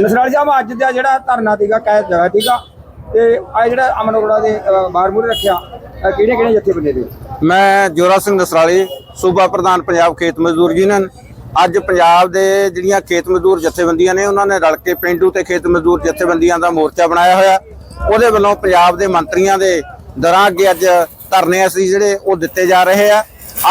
ਨਸਰਾਲੀ ਸਾਹਿਬ, ਅੱਜ ਦਾ ਜਿਹੜਾ ਧਰਨਾ ਸੀਗਾ ਕਹਿ ਜਗ੍ਹਾ ਸੀਗਾ, ਤੇ ਆ ਜਿਹੜਾ ਅਮਨ ਅਰੋੜਾ ਦੇ ਬਾਹਰ ਮੂਰੇ ਰੱਖਿਆ ਕਿਹੜੇ ਕਿਹੜੇ ਜੱਥੇ ਦੇ? ਮੈਂ ਜੋਰਾ ਸਿੰਘ ਨਸਰਾਲੀ, ਸੂਬਾ ਪ੍ਰਧਾਨ ਪੰਜਾਬ ਖੇਤ ਮਜ਼ਦੂਰ ਯੂਨੀਅਨ। ਅੱਜ ਪੰਜਾਬ ਦੇ ਜਿਹੜੀਆਂ ਖੇਤ ਮਜ਼ਦੂਰ ਜਥੇਬੰਦੀਆਂ ਨੇ, ਉਹਨਾਂ ਨੇ ਰਲ ਕੇ ਪਿੰਡੂ ਤੇ ਖੇਤ ਮਜ਼ਦੂਰ ਜਥੇਬੰਦੀਆਂ ਦਾ ਮੋਰਚਾ ਬਣਾਇਆ ਹੋਇਆ। ਉਹਦੇ ਵੱਲੋਂ ਪੰਜਾਬ ਦੇ ਮੰਤਰੀਆਂ ਦੇ ਦਰਾਂ ਅੱਗੇ ਅੱਜ ਧਰਨੇ ਅਸੀਂ ਜਿਹੜੇ, ਉਹ ਦਿੱਤੇ ਜਾ ਰਹੇ ਆ।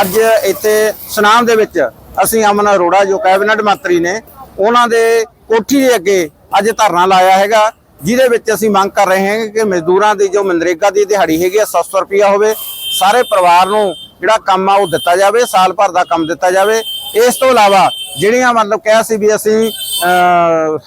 ਅੱਜ ਇੱਥੇ, ਸੁਨਾਮ ਦੇ ਵਿੱਚ ਅਸੀਂ ਅਮਨ ਅਰੋੜਾ, ਜੋ ਕੈਬਨਿਟ ਮੰਤਰੀ ਨੇ, ਉਹਨਾਂ ਦੇ ਕੋਠੀ ਦੇ ਅੱਗੇ ਅੱਜ ਧਰਨਾ ਲਾਇਆ ਹੈਗਾ, ਜਿਹਦੇ ਵਿੱਚ ਅਸੀਂ ਮੰਗ ਕਰ ਰਹੇ ਹਾਂ ਕਿ ਮਜ਼ਦੂਰਾਂ ਦੀ ਜੋ ਮਨਰੇਗਾ ਦੀ ਦਿਹਾੜੀ ਹੈਗੀ ਆ 700 ਰੁਪਿਆ ਹੋਵੇ, ਸਾਰੇ ਪਰਿਵਾਰ ਨੂੰ ਜਿਹੜਾ ਕੰਮ ਆ ਉਹ ਦਿੱਤਾ ਜਾਵੇ, ਸਾਲ ਭਰ ਦਾ ਕੰਮ ਦਿੱਤਾ ਜਾਵੇ। ਇਸ ਤੋਂ ਇਲਾਵਾ ਜਿਹੜੀਆਂ ਮਤਲਬ ਕਿਹਾ ਸੀ ਵੀ ਅਸੀਂ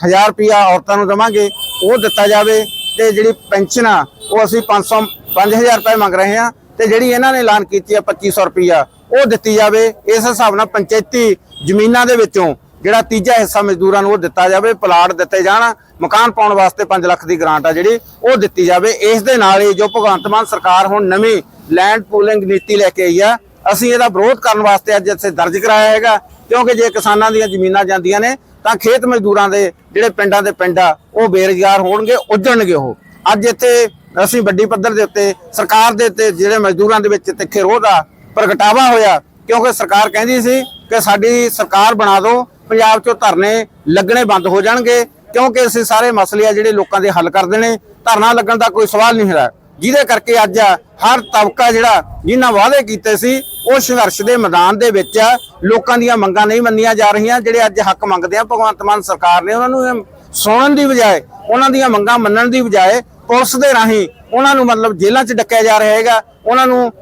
1000 ਰੁਪਿਆ ਔਰਤਾਂ ਨੂੰ ਦੇਵਾਂਗੇ, ਉਹ ਦਿੱਤਾ ਜਾਵੇ ਤੇ ਜਿਹੜੀ ਪੈਨਸ਼ਨ ਆ, ਉਹ ਅਸੀਂ 500 5000 ਰੁਪਏ ਮੰਗ ਰਹੇ ਹਾਂ ਤੇ ਜਿਹੜੀ ਇਹਨਾਂ ਨੇ ਐਲਾਨ ਕੀਤੀ ਆ 2500 ਰੁਪਿਆ ਉਹ ਦਿੱਤੀ ਜਾਵੇ। ਇਸ ਹਿਸਾਬ ਨਾਲ ਪੰਚਾਇਤੀ ਜ਼ਮੀਨਾਂ ਦੇ ਵਿੱਚੋਂ ਜਿਹੜਾ ਤੀਜਾ ਹਿੱਸਾ ਮਜ਼ਦੂਰਾਂ ਨੂੰ ਉਹ ਦਿੱਤਾ ਜਾਵੇ, ਪਲਾਟ ਦਿੱਤੇ ਜਾਣ, ਮਕਾਨ ਪਾਉਣ ਵਾਸਤੇ 5 ਲੱਖ ਦੀ ਗ੍ਰਾਂਟ ਆ ਜਿਹੜੀ, ਉਹ ਦਿੱਤੀ ਜਾਵੇ। ਇਸ ਦੇ ਨਾਲ ਹੀ ਜੋ ਭਗਵੰਤ ਮਾਨ ਸਰਕਾਰ ਹੁਣ ਨਵੀਂ ਲੈਂਡ ਪੂਲਿੰਗ ਨੀਤੀ ਲੈ ਕੇ ਆਈ ਆ, ਅਸੀਂ ਇਹਦਾ ਵਿਰੋਧ ਕਰਨ ਵਾਸਤੇ ਅੱਜ ਇੱਥੇ ਦਰਜ ਕਰਾਇਆ ਹੈਗਾ। ਕਿਉਂਕਿ ਜੇ ਕਿਸਾਨਾਂ ਦੀਆਂ ਜ਼ਮੀਨਾਂ ਜਾਂਦੀਆਂ ਨੇ, ਤਾਂ ਖੇਤ ਮਜ਼ਦੂਰਾਂ ਦੇ ਜਿਹੜੇ ਪਿੰਡਾਂ ਦੇ ਪਿੰਡ ਆ, ਉਹ ਬੇਰੁਜ਼ਗਾਰ ਹੋਣਗੇ, ਉੱਜਣਗੇ ਉਹ। ਅੱਜ ਇੱਥੇ ਅਸੀਂ ਵੱਡੀ ਪੱਧਰ ਦੇ ਉੱਤੇ, ਸਰਕਾਰ ਦੇ ਉੱਤੇ ਜਿਹੜੇ ਮਜ਼ਦੂਰਾਂ ਦੇ ਵਿੱਚ ਤਿੱਖੇ ਰੋਹ ਦਾ ਪ੍ਰਗਟਾਵਾ ਹੋਇਆ, ਕਿਉਂਕਿ ਸਰਕਾਰ ਕਹਿੰਦੀ ਸੀ ਕਿ ਸਾਡੀ ਸਰਕਾਰ ਬਣਾ ਦਿਓ ਪੰਜਾਬ 'ਚੋਂ ਧਰਨੇ ਲੱਗਣੇ ਬੰਦ ਹੋ ਜਾਣਗੇ, ਕਿਉਂਕਿ ਅਸੀਂ ਸਾਰੇ ਮਸਲੇ ਆ ਜਿਹੜੇ ਲੋਕਾਂ ਦੇ ਹੱਲ ਕਰਦੇ ਨੇ, ਧਰਨਾ ਲੱਗਣ ਦਾ ਕੋਈ ਸਵਾਲ ਨਹੀਂ ਹੈ ਜਿਹਦੇ ਕਰਕੇ ਅੱਜ ਹਰ ਤਬਕਾ ਜਿਹੜਾ ਜਿਨ੍ਹਾਂ ਵਾਅਦੇ ਕੀਤੇ ਸੀ, ਉਹ ਸੰਘਰਸ਼ ਦੇ ਮੈਦਾਨ ਦੇ ਵਿੱਚ ਲੋਕਾਂ ਦੀਆਂ ਮੰਗਾਂ ਨਹੀਂ ਮੰਨੀਆਂ ਜਾ ਰਹੀਆਂ, ਜਿਹੜੇ ਅੱਜ ਹੱਕ ਮੰਗਦੇ ਆ, ਭਗਵੰਤ ਮਾਨ ਸਰਕਾਰ ਨੇ ਉਹਨਾਂ ਨੂੰ ਸੁਣਨ ਦੀ ਬਜਾਏ, ਉਹਨਾਂ ਦੀਆਂ ਮੰਗਾਂ ਮੰਨਣ ਦੀ ਬਜਾਏ ਪੁਲਿਸ ਦੇ ਰਾਹੀਂ ਉਹਨਾਂ ਨੂੰ ਮਤਲਬ ਜੇਲ੍ਹਾਂ 'ਚ ਡੱਕਿਆ ਜਾ ਰਿਹਾ ਹੈਗਾ, ਉਹਨਾਂ ਨੂੰ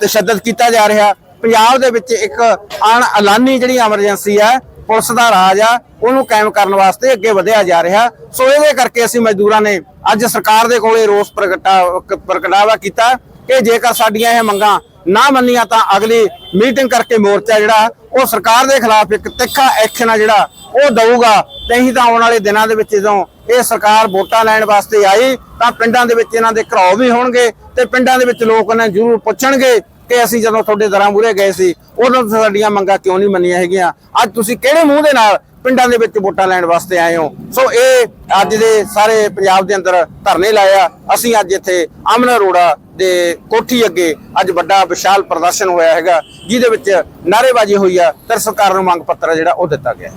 ਤਸ਼ੱਦਦ ਕੀਤਾ ਜਾ ਰਿਹਾ। ਪੰਜਾਬ ਦੇ ਵਿੱਚ ਇੱਕ ਅਣ ਐਲਾਨੀ ਜਿਹੜੀ ਐਮਰਜੈਂਸੀ ਹੈ ਪੁਲਿਸ ਦਾ ਰਾਜ ਆ, ਉਹਨੂੰ ਕਾਇਮ ਕਰਨ ਵਾਸਤੇ ਅੱਗੇ ਵਧਿਆ ਜਾ ਰਿਹਾ। ਸੋ ਇਹਦੇ ਕਰਕੇ ਅਸੀਂ ਮਜ਼ਦੂਰਾਂ ਨੇ ਅੱਜ ਸਰਕਾਰ ਦੇ ਕੋਲੇ ਰੋਸ ਪ੍ਰਗਟਾ ਪ੍ਰਗਟਾਵਾ ਕੀਤਾ। ਕਿ ਜੇਕਰ ਸਾਡੀਆਂ ਇਹ ਮੰਗਾਂ ਨਾ ਮੰਨੀਆਂ ਤਾਂ ਅਗਲੀ ਮੀਟਿੰਗ ਕਰਕੇ ਮੋਰਚਾ ਜਿਹੜਾ, ਉਹ ਸਰਕਾਰ ਦੇ ਖਿਲਾਫ ਇੱਕ ਤਿੱਖਾ ਐਕਸ਼ਨ ਆ ਜਿਹੜਾ, ਉਹ ਦਊਗਾ। ਤੇ ਅਸੀਂ ਤਾਂ ਆਉਣ ਵਾਲੇ ਦਿਨਾਂ ਦੇ ਵਿੱਚ ਜਦੋਂ ਇਹ ਸਰਕਾਰ ਵੋਟਾਂ ਲੈਣ ਵਾਸਤੇ ਆਈ, ਤਾਂ ਪਿੰਡਾਂ ਦੇ ਵਿੱਚ ਇਹਨਾਂ ਦੇ ਘਰਾਓ ਵੀ ਹੋਣਗੇ ਤੇ ਪਿੰਡਾਂ ਦੇ ਵਿੱਚ ਲੋਕ ਨੇ ਜ਼ਰੂਰ ਪੁੱਛਣਗੇ ਕਿ ਅਸੀਂ ਜਦੋਂ ਤੁਹਾਡੇ ਦਰਾਂ ਮੂਰੇ ਗਏ ਸੀ ਉਦੋਂ ਤੁਸੀਂ ਸਾਡੀਆਂ ਮੰਗਾਂ ਕਿਉਂ ਨਹੀਂ ਮੰਨੀਆਂ ਹੈਗੀਆਂ? ਅੱਜ ਤੁਸੀਂ ਕਿਹੜੇ ਮੂੰਹ ਦੇ ਨਾਲ ਪਿੰਡਾਂ ਦੇ ਵਿੱਚ ਵੋਟਾਂ ਲੈਣ ਵਾਸਤੇ ਆਏ ਹੋ? ਸੋ ਇਹ ਅੱਜ ਦੇ ਸਾਰੇ ਪੰਜਾਬ ਦੇ ਅੰਦਰ ਧਰਨੇ ਲਾਇਆ ਅਸੀਂ ਅੱਜ ਇੱਥੇ ਅਮਨ ਅਰੋੜਾ ਦੇ ਕੋਠੀ ਅੱਗੇ ਅੱਜ ਵੱਡਾ ਵਿਸ਼ਾਲ ਪ੍ਰਦਰਸ਼ਨ ਹੋਇਆ ਹੈਗਾ, ਜਿਹਦੇ ਵਿੱਚ ਨਾਅਰੇਬਾਜ਼ੀ ਹੋਈ ਆ। ਤੇ ਸਰਕਾਰ ਨੂੰ ਮੰਗ ਪੱਤਰ ਜਿਹੜਾ ਉਹ ਦਿੱਤਾ ਗਿਆ